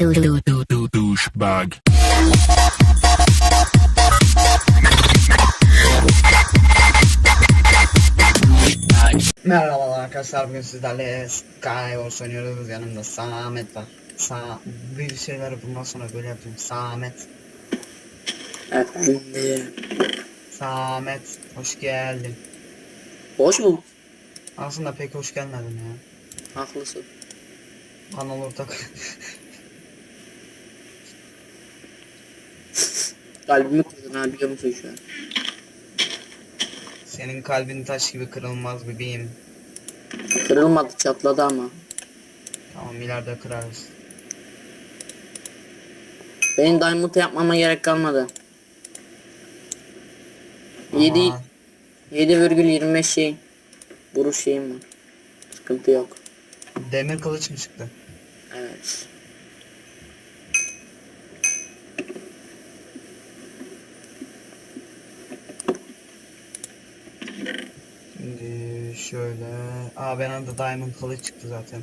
douchebag. Merhabalar arkadaşlar bugün sizlerle Skywars oynuyoruz yanımda Samet var Sa bir şeyler bundan sonra böyle yapayım Samet Efendim. Samet hoş geldin Boş mu? Aslında pek hoş gelmedin ya Haklısın. Kanal ortak Kalbimi kırdın biliyor musun şu an? Senin kalbin taş gibi kırılmaz bebeğim Kırılmadı çatladı ama. Tamam ileride kırarız Benim diamond yapmama gerek kalmadı. 7 Aman, 7,25 şey. Vuruş şeyim var. Sıkıntı yok. Demir kılıç mı çıktı? Evet. Şimdi şöyle Aa ben de diamond kılıç çıktı zaten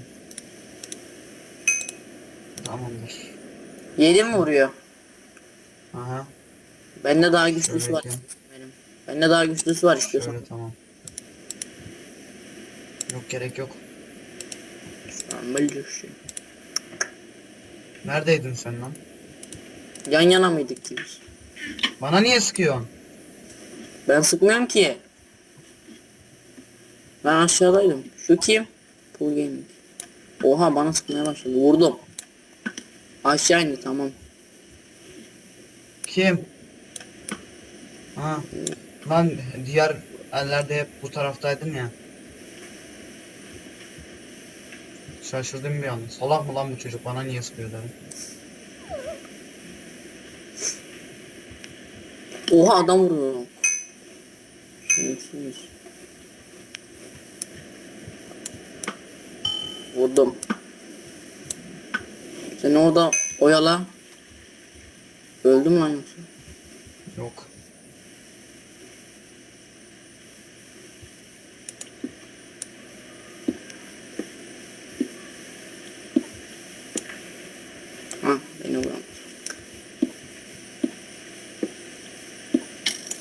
Tamamdır 7 mi vuruyor? Aha Bende daha güçlüsü Şöyle var. ki. Benim. Bende daha güçlüsü var istiyorsan. Şöyle tamam Yok gerek yok böyle düşüyor. Neredeydin sen lan? Yan yana mıydık ki biz? Bana niye sıkıyorsun? Ben sıkmıyorum ki. Ben aşağıdaydım. Şu kim? Pool Gaming. Oha bana sıkmaya başladı. Vurdum. Aşağı indi tamam. Kim? Ha. Lan diğer ellerde hep bu taraftaydın ya. Şaşırdım bir an. Salak mı lan bu çocuk? Bana niye sıkıyor dedim. Oha adam vuruyor. Şerefsiz. Vurdum. Sen orada oyala. Öldüm lan yoksa. Yok. Ha beni vuramaz.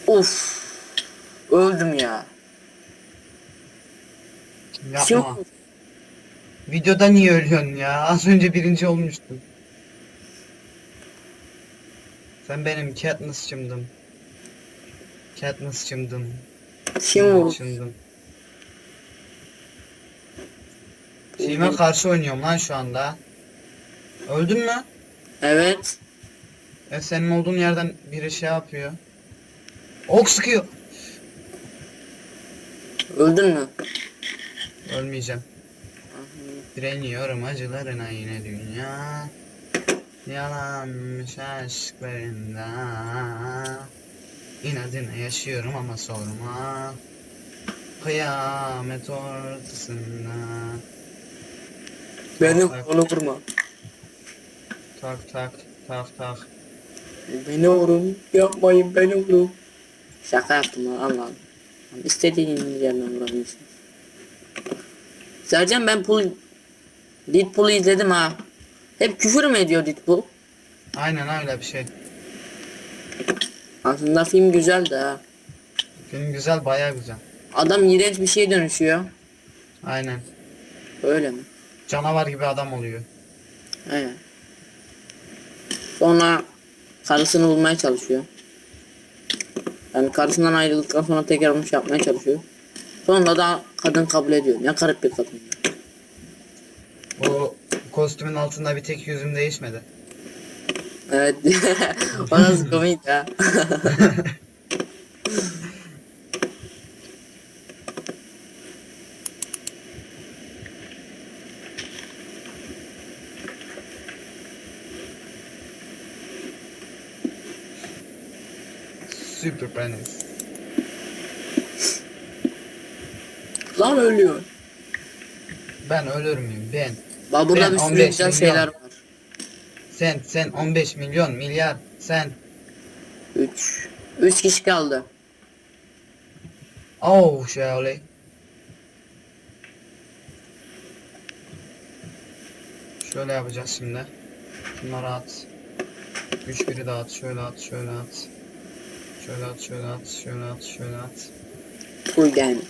Of. Öldüm ya. Yapma. Videoda niye ölüyorsun ya? Az önce birinci olmuştun. Sen benim Katniss'cımdın. Katniss'cımdın. Kim vurdu? Katniss'cımdın. Şeyime karşı oynuyorum lan şu anda. Öldün mü? Evet. E senin olduğun yerden biri şey yapıyor. Ok sıkıyor. Öldün mü? Ölmeyeceğim. Direniyorum acılarına yine dünya. Yalanmış aşklarında. İnadına yaşıyorum ama sorma. Kıyamet ortasında. Beni Tak, onu vurma. tak tak tak tak. Beni vurun. Yapmayın beni vurun. Şaka yaptım Allah'ım. İstediğin yerden vurabilirsin. Sercan ben Pool Deadpool'u izledim ha. Hep küfür mü ediyor Deadpool? Aynen öyle bir şey. Aslında film güzel de ha. Film güzel baya güzel. Adam iğrenç bir şeye dönüşüyor. Aynen. Öyle mi? Canavar gibi adam oluyor. He. Sonra karısını bulmaya çalışıyor. Yani karısından ayrıldıktan sonra tekrar onu şey yapmaya çalışıyor. Sonra da kadın kabul ediyor. Ne garip bir kadın. O kostümün altında bir tek yüzüm değişmedi. Evet. o nasıl komik ya. Super Penis. Lan ölüyor. Ben ölür müyüm? Ben. Bak burada Ben bir sürü 15 güzel milyon. şeyler var. Sen, sen 15 milyon, milyar. Sen. 3 3 kişi kaldı. Oh, şöyle. Şöyle yapacağız şimdi. Bunları at. 3 biri at. Şöyle at, şöyle at. Şöyle at, şöyle at, şöyle at, şöyle at. Full diamond.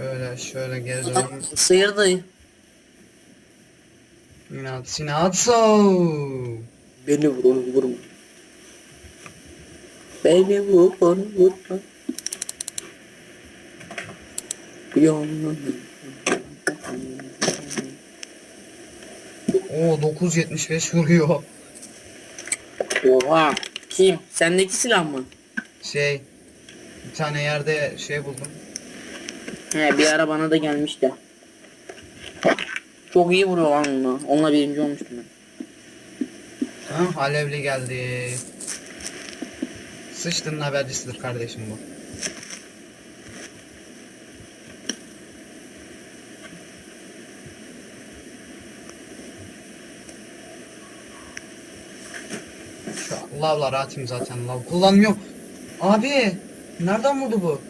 Şöyle, şöyle geri döneyim. Sıyırdı. Yine at, yine at. So. Beni vur onu vurma. Beni vur onu vurma. Yanına. Oo 975 vuruyor. Oha. Kim? Sendeki silah mı? Şey, bir tane yerde şey buldum. He bir ara bana da gelmişti. Çok iyi vuruyor lan onunla. Onunla birinci olmuştum ben. Ha, alevli geldi. Sıçtının habercisidir kardeşim bu. Şu atayım zaten lav kullanmıyorum. Abi nereden vurdu bu?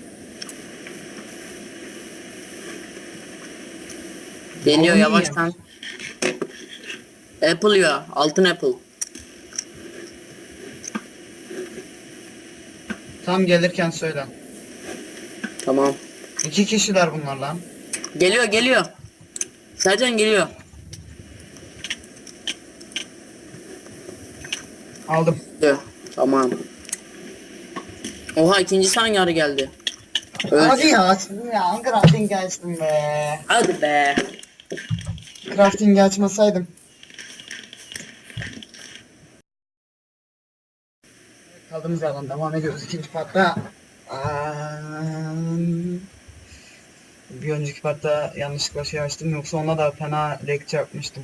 Geliyor Oğlum yavaştan. Apple ya. Altın apple. Tam gelirken söyle. Tamam. İki kişiler bunlar lan. Geliyor geliyor. Sercan geliyor. Aldım. Geliyor. Tamam. Oha ikinci hangi ara geldi? Öldü. Hadi ya. Crafting açtım be. Hadi be. Crafting açmasaydım. Kaldığımız yerden devam ediyoruz ikinci partta. Bir önceki partta yanlışlıkla şey açtım yoksa ona da fena lekçe yapmıştım.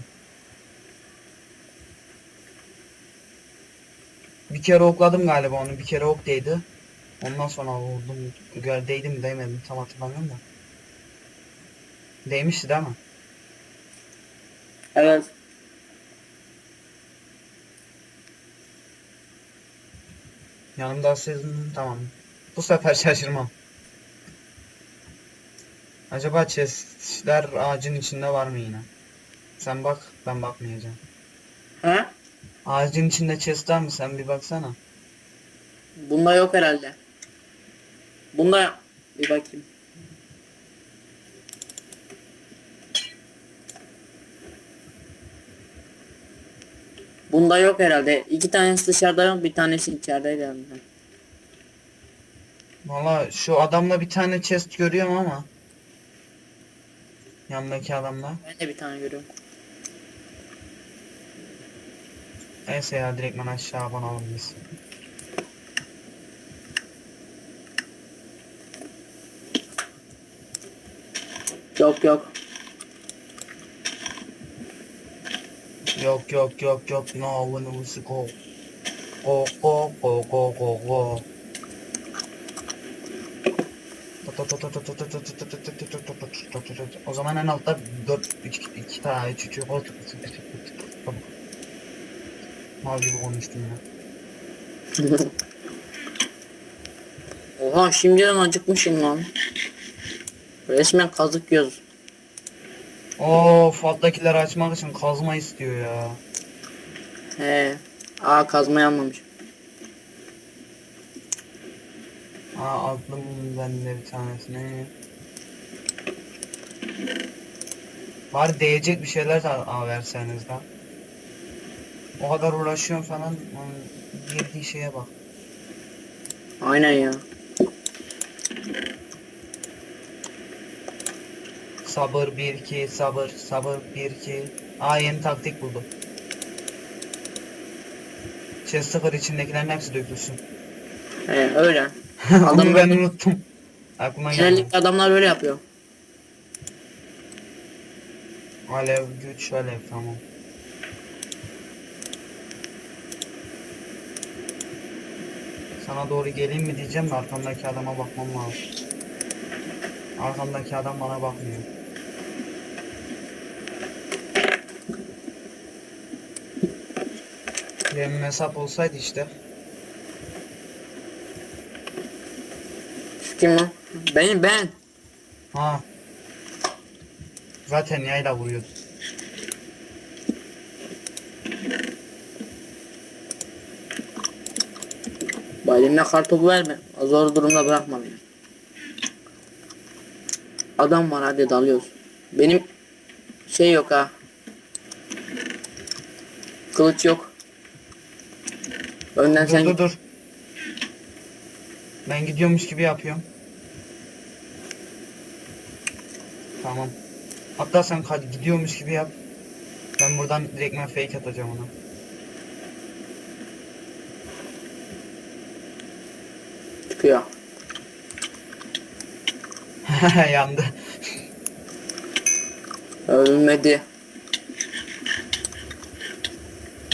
Bir kere okladım galiba onu bir kere ok değdi. Ondan sonra vurdum. Değdi mi değmedi mi tam hatırlamıyorum da. Değmişti değil mi? Evet. Yanımda sizin tamam. Bu sefer şaşırmam. Acaba chestler ağacın içinde var mı yine? Sen bak, ben bakmayacağım. He? Ağacın içinde chest var mı? Sen bir baksana. Bunda yok herhalde. Bunda bir bakayım. Bunda yok herhalde. İki tanesi dışarıda yok, bir tanesi içerideydi herhalde. Valla şu adamla bir tane chest görüyorum ama. Yanındaki adamla. Ben de bir tane görüyorum. Neyse ya direktman aşağı abanalım biz. Yok yok. Yok yok yok yok no one was go. Go go go go go go. O zaman en altta 4 2 2 tane 3 3 Mal gibi konuştum ya. Oha şimdiden acıkmışım lan. Resmen kazık yiyoruz. Of alttakileri açmak için kazma istiyor ya. He. Aa kazmayı almamış. Aa aklım bende bir tanesini. Bari değecek bir şeyler de aa, verseniz lan. O kadar uğraşıyorum falan. Girdiği şeye bak. Aynen ya. Sabır 1-2 sabır sabır 1-2 Aa yeni taktik buldum. Chest sıfır içindekilerin hepsi dökülsün. He öyle. Adam- ben unuttum. Aklıma geldi. Genellikle adamlar öyle yapıyor. Alev güç alev tamam. Sana doğru geleyim mi diyeceğim de arkamdaki adama bakmam lazım. Arkamdaki adam bana bakmıyor. Benim hesap olsaydı işte. Şu kim lan? Benim ben. Ha Zaten yayla vuruyordu. Bu elimle kartopu verme. Zor durumda bırakma beni. Adam var hadi dalıyoruz. Benim şey yok ha. Kılıç yok. Önden Dur sen dur dur. Ben gidiyormuş gibi yapıyorum. Tamam. Hatta sen gidiyormuş gibi yap. Ben buradan direkt ben fake atacağım ona. çıkıyor. Yandı. Ölmedi.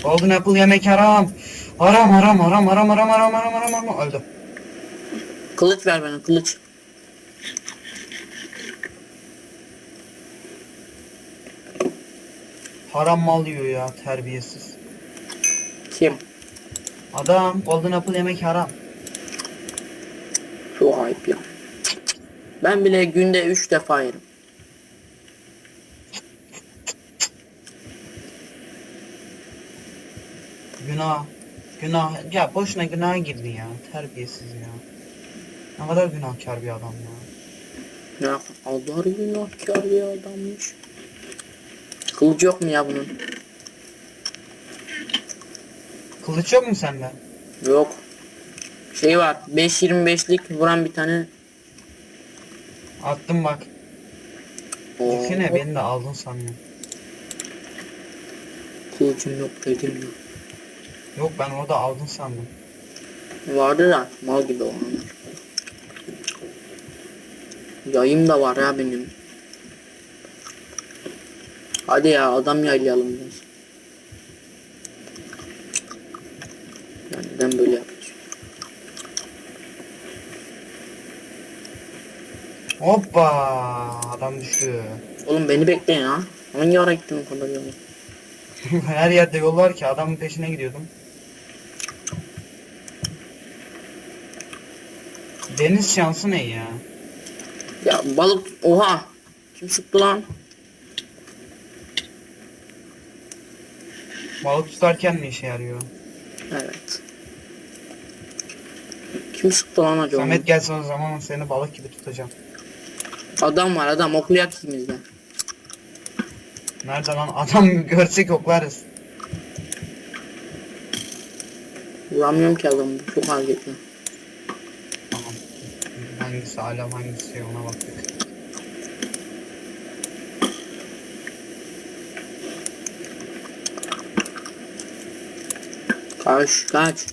Golden apple yemek haram. Haram haram haram haram haram haram haram haram haram öldü. Kılıç ver bana kılıç. Haram mal yiyor ya terbiyesiz. Kim? Adam golden apple yemek haram. Çok ayıp ya. Ben bile günde 3 defa yerim. Günah. Günah. Ya boşuna günah girdi ya. Terbiyesiz ya. Ne kadar günahkar bir adam ya. Ya Allah günahkar bir adammış. Kılıç yok mu ya bunun? Kılıç yok mu sende? Yok. Şey var 5.25'lik vuran bir tane. Attım bak. Oo, Desene beni de aldın sanıyorum. Kılıcım yok dedim ya. Yok ben orada aldın sandım. Vardı da mal gibi olanlar. Yayım da var ya benim. Hadi ya adam yaylayalım biraz. Ya neden böyle yapıyorsun? Hoppa adam düştü. Oğlum beni bekleyin ha. Hangi ara gittin o kadar yolu? Her yerde yol var ki adamın peşine gidiyordum. Deniz şansı ne ya? Ya balık oha. Kim sıktı lan? Balık tutarken mi işe yarıyor? Evet. Kim sıktı lan acaba? Samet gelsin o zaman seni balık gibi tutacağım. Adam var adam okuyak ikimizden. Nerede lan adam görsek oklarız. Vuramıyorum ki adamı çok hareketli. Hangisi alem hangisi ona baktık. Kaç kaç.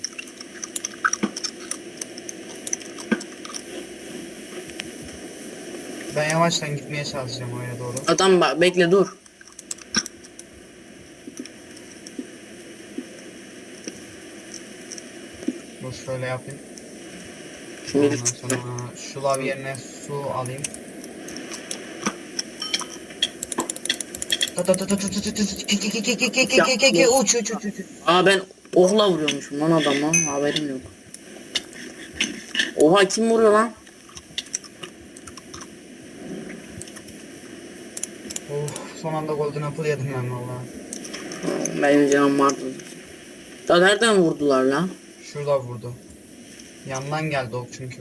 Ben yavaştan gitmeye çalışacağım oraya doğru. Adam bak bekle dur. Dur şöyle yapayım. Şunu bir sonra şulav yerine su alayım. Uç uç uç uç. Aa ben okla vuruyormuşum lan adama haberim yok. Oha kim vuruyor lan? Of son anda golden apple yedim ben valla. Benim canım vardı. Da nereden vurdular lan? Şurada vurdu. Yandan geldi ok çünkü.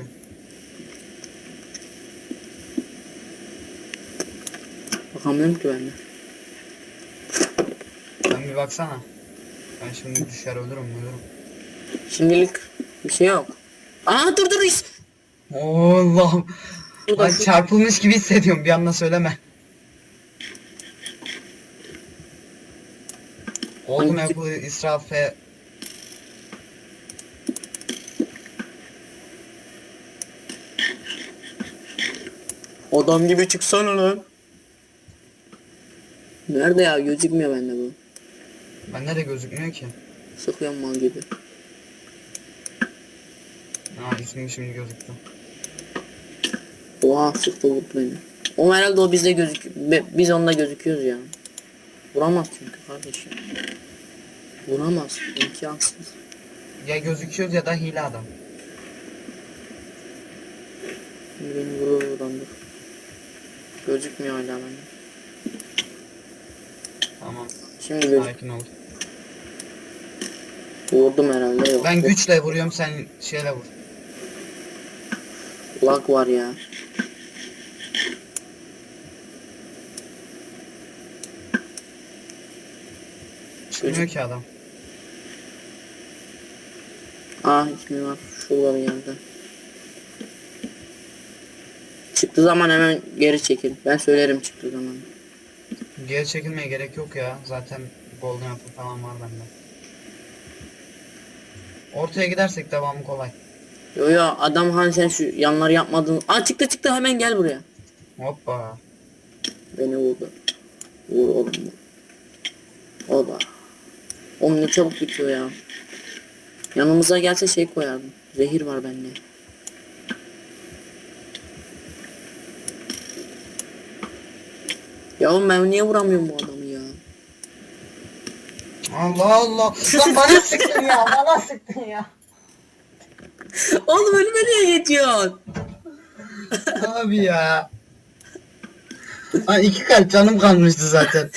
Bakamıyorum ki ben de. Sen bir baksana. Ben şimdi düşer ölürüm ölürüm. Şimdilik bir şey yok. Aa dur dur is. Allah'ım. Ay çarpılmış gibi hissediyorum bir anda söyleme. Hangi- apple israfe Adam gibi çıksana lan. Nerede ya gözükmüyor bende bu. bende de gözükmüyor ki. Sıkıyorum mal gibi. Ha ismi şimdi gözüktü. Oha sıktı vurdu beni. O herhalde o bizde gözük be- biz onda gözüküyoruz ya. Vuramaz çünkü kardeşim. Vuramaz. imkansız. Ya gözüküyoruz ya da hile adam. Beni vurur buradan dur. Gözükmüyor hala bende. Tamam. Şimdi bir Sakin ol. vurdum herhalde yok. Ben güçle vuruyorum sen şeyle vur. Lag var ya. Çıkmıyor ki adam. Aa ismi var. Şurada bir yerde. Çıktığı zaman hemen geri çekil. Ben söylerim çıktığı zaman. Geri çekilmeye gerek yok ya. Zaten golden apple falan var bende. Ortaya gidersek devamı kolay. Yo yo adam hani sen şu yanları yapmadın. Aa çıktı çıktı hemen gel buraya. Hoppa. Beni vurdu. Vur oğlum. Oba. Oğlum ne çabuk bitiyor ya. Yanımıza gelse şey koyardım. Zehir var bende. Ya oğlum ben niye vuramıyorum bu adamı ya? Allah Allah. Lan bana sıktın ya. Bana sıktın ya. oğlum önüme niye geçiyorsun? Abi ya. Ay iki kalp canım kalmıştı zaten.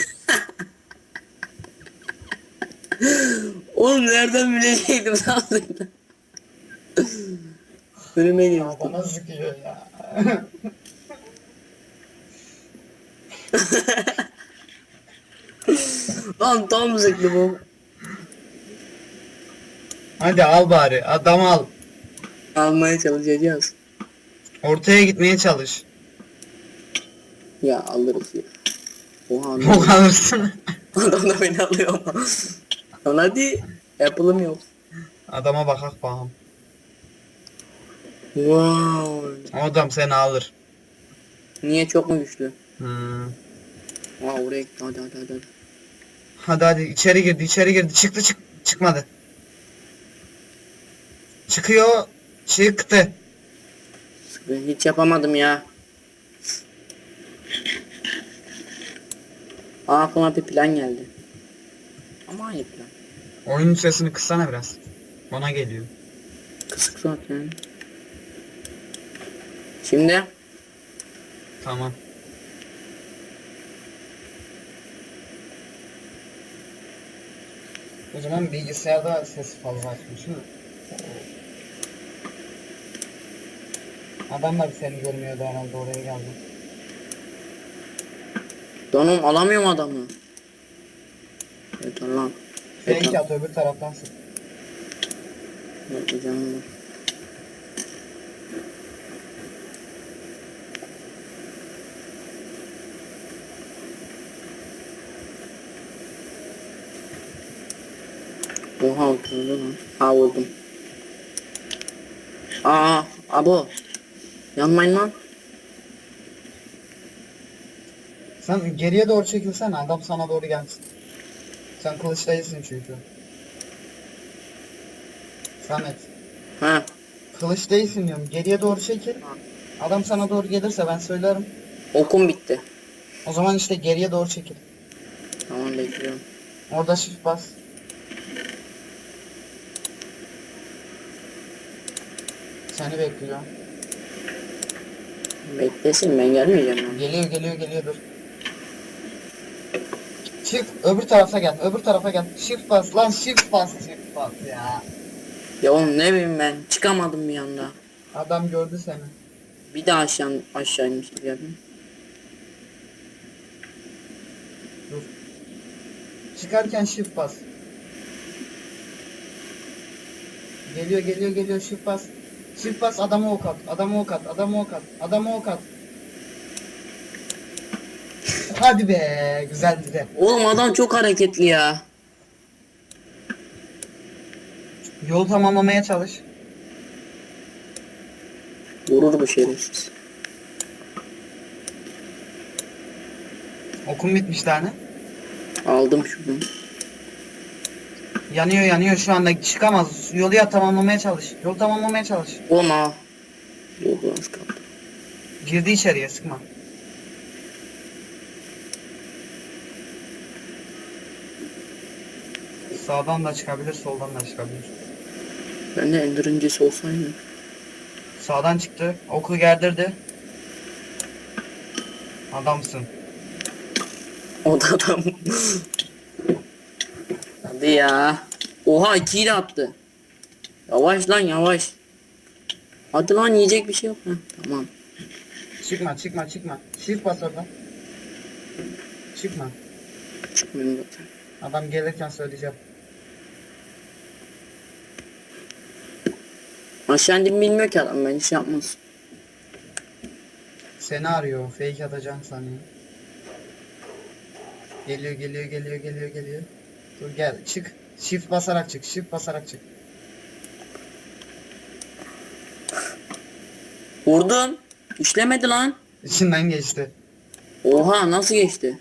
Oğlum nereden bilecektim sandım. önüme geçti. Bana sıkıyor ya. Lan tam zıktı bu. Hadi al bari. Adam al. Almaya çalışacağız. Ortaya gitmeye çalış. Ya alırız ya. Oha O adam, kalırsın. adam da beni alıyor ama. Lan hadi. Apple'ım yok. Adama bakak bakalım. Wow. O adam seni alır. Niye çok mu güçlü? Hmm. Aa oraya gitti hadi hadi hadi. Hadi hadi içeri girdi içeri girdi çıktı çık çıkmadı. Çıkıyor çıktı. Ben hiç yapamadım ya. Aa aklıma bir plan geldi. Ama aynı plan. Oyunun sesini kıssana biraz. Bana geliyor. Kısık zaten. Şimdi Tamam. O zaman bilgisayarda ses fazla açmış mı? Adam da seni görmüyordu herhalde oraya geldi. donum alamıyorum adamı. Yeter lan. Fake at öbür taraftan sık. Yeter Oha oturdu lan. Ha vurdum. Aa abo. Yanmayın lan. Sen geriye doğru çekilsen adam sana doğru gelsin. Sen kılıç değilsin çünkü. Samet. Ha. Kılıç değilsin diyorum. Geriye doğru çekil. Adam sana doğru gelirse ben söylerim. Okum bitti. O zaman işte geriye doğru çekil. Tamam bekliyorum. Orada shift bas. Seni bekliyor. Beklesin ben gelmeyeceğim. Geliyor geliyor geliyor dur. Çık öbür tarafa gel. Öbür tarafa gel. Shift bas lan shift bas shift bas ya. Ya oğlum ne bileyim ben çıkamadım bir anda. Adam gördü seni. Bir daha aşağı aşağı inmiş gibi geldim. Dur. Çıkarken shift bas. Geliyor geliyor geliyor shift bas. Shift bas adamı ok at. Adamı ok at. Adamı ok at. Adamı ok at. Hadi be güzeldi de. Oğlum adam çok hareketli ya. Yol tamamlamaya çalış. Vurur bu şerefsiz. Okum bitmiş tane. Aldım şunu. Yanıyor yanıyor şu anda çıkamaz. Yolu ya tamamlamaya çalış. Yol tamamlamaya çalış. Az kaldı. Girdi içeriye sıkma. Sağdan da çıkabilir, soldan da çıkabilir. Ben de ender öncesi olsaydı. Sağdan çıktı, oku gerdirdi. Adamsın. O da adam. Hadi ya. Oha ikiyi de attı. Yavaş lan yavaş. Hadi lan yiyecek bir şey yok. Heh, tamam. Çıkma çıkma çıkma. Shift bas oradan. Çıkma. Çıkmıyorum zaten. Adam gelirken söyleyeceğim. Aşağı bilmiyor ki adam ben şey yapmaz. Seni arıyor. Fake atacağım sanıyor. Geliyor geliyor geliyor geliyor geliyor. Dur gel çık. Shift basarak çık. Shift basarak çık. Vurdum. İşlemedi lan. İçinden geçti. Oha nasıl geçti?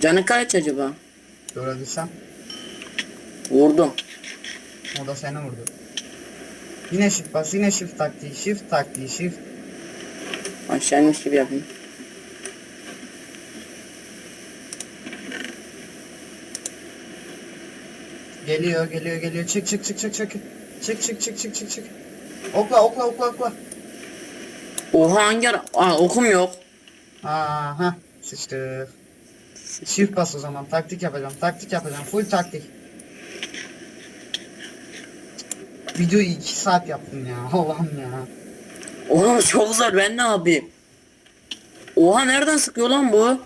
Canı kaç acaba? Görebilsem. Vurdum. O da seni vurdu. Yine shift bas. Yine shift taktiği. Shift taktiği. Shift. Aşağı inmiş gibi yapayım. Geliyor geliyor geliyor. Çık çık çık çık çık. Çık çık çık çık çık çık. Okla okla okla okla. Oha hangi ara? Aa okum yok. Aha sıçtık. Shift bas o zaman. Taktik yapacağım. Taktik yapacağım. Full taktik. Videoyu 2 saat yaptım ya. Allah'ım ya. Oha çok zor ben ne yapayım? Oha nereden sıkıyor lan bu?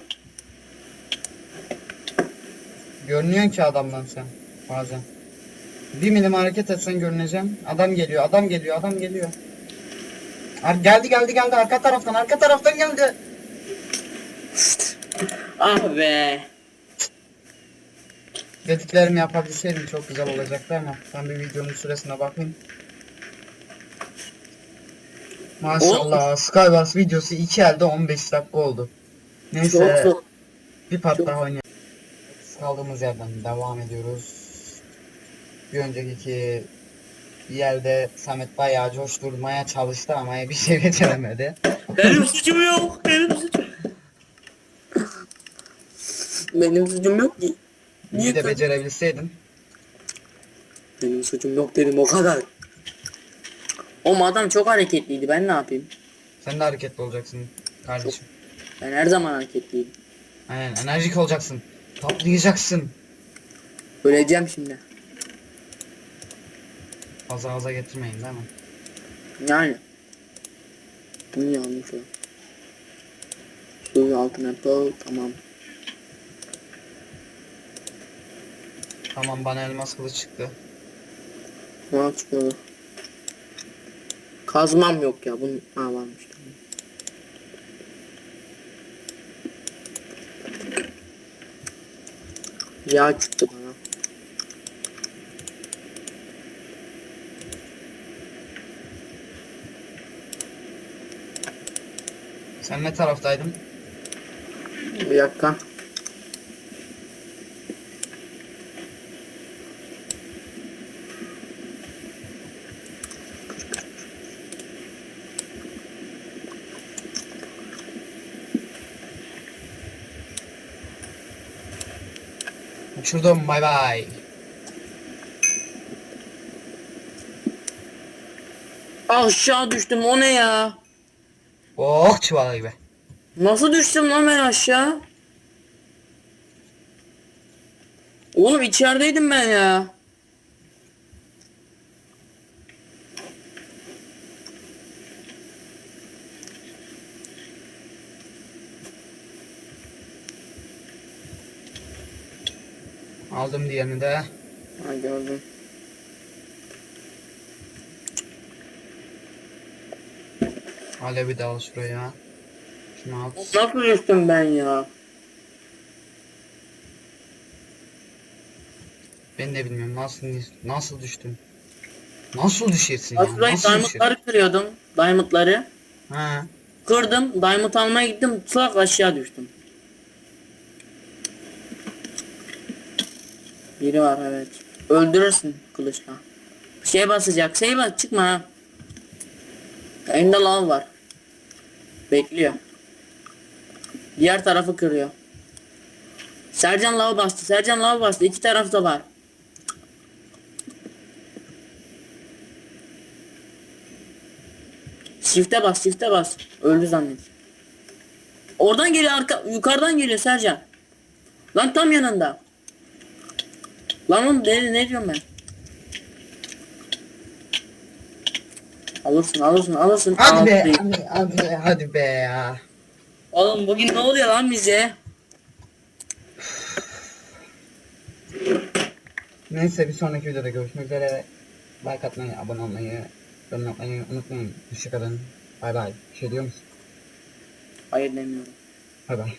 Görünüyorsun ki adamdan sen. Bazen. Bir milim hareket etsen görüneceğim. Adam geliyor. Adam geliyor. Adam geliyor. Ar geldi geldi geldi. Arka taraftan. Arka taraftan geldi. Ah be. Dediklerimi yapabilseydim çok güzel olacaktı ama ben bir videonun süresine bakayım. Maşallah Skywars videosu 2 elde 15 dakika oldu. Çok Neyse zor. bir part çok- daha oynayalım. Kaldığımız yerden devam ediyoruz. Bir önceki yerde Samet bayağı coşturmaya çalıştı ama bir şey beceremedi. Benim suçum yok. Benim suçum. Benim suçum yok ki. Niye Bir de becerebilseydin. Benim suçum yok dedim o kadar. O adam çok hareketliydi ben ne yapayım? Sen de hareketli olacaksın kardeşim. Ben her zaman hareketliyim. Aynen enerjik olacaksın. Toplayacaksın. Öleceğim şimdi. Fazla fazla getirmeyin değil mi? Yani. Bunu yanlış o. Suyu altına apple tamam. Tamam bana elmas kılıç çıktı. Ne çıkıyor? Kazmam yok ya. Bunun ha varmış. Yağ çıktı bana. Sen ne taraftaydın? Bir dakika. Uçurdum bay bay. Aşağı düştüm o ne ya? Oh çuvala gibi. Nasıl düştüm lan ben aşağı? Oğlum içerideydim ben ya. Aldım diğerini de. Ha gördüm. Alevi de al şuraya. Şunu al. Nasıl düştüm ben ya? Ben de bilmiyorum nasıl nasıl düştüm. Nasıl düşersin ya? Aslında Nasıl düşersin? diamondları kırıyordum. Diamondları. Ha. Kırdım. Diamond almaya gittim. Tlak aşağı düştüm. Biri var evet. Öldürürsün kılıçla. Şey basacak. Şey bas çıkma ha. Elinde lav var. Bekliyor. Diğer tarafı kırıyor. Sercan lav bastı. Sercan lav bastı. İki tarafta var. Shift'e bas, shift'e bas. Öldü zannet. Oradan geliyor arka yukarıdan geliyor Sercan. Lan tam yanında. Lan oğlum ne, ne diyorum ben? Alırsın alırsın alırsın. Hadi be. Aferin. Hadi, hadi, hadi be ya. Oğlum bugün ne oluyor lan bize? Neyse bir sonraki videoda görüşmek üzere. Like atmayı, abone olmayı, yorum yapmayı unutmayın. Hoşçakalın. Bay bay. Bir şey diyor musun? Hayır demiyorum. Bay bay.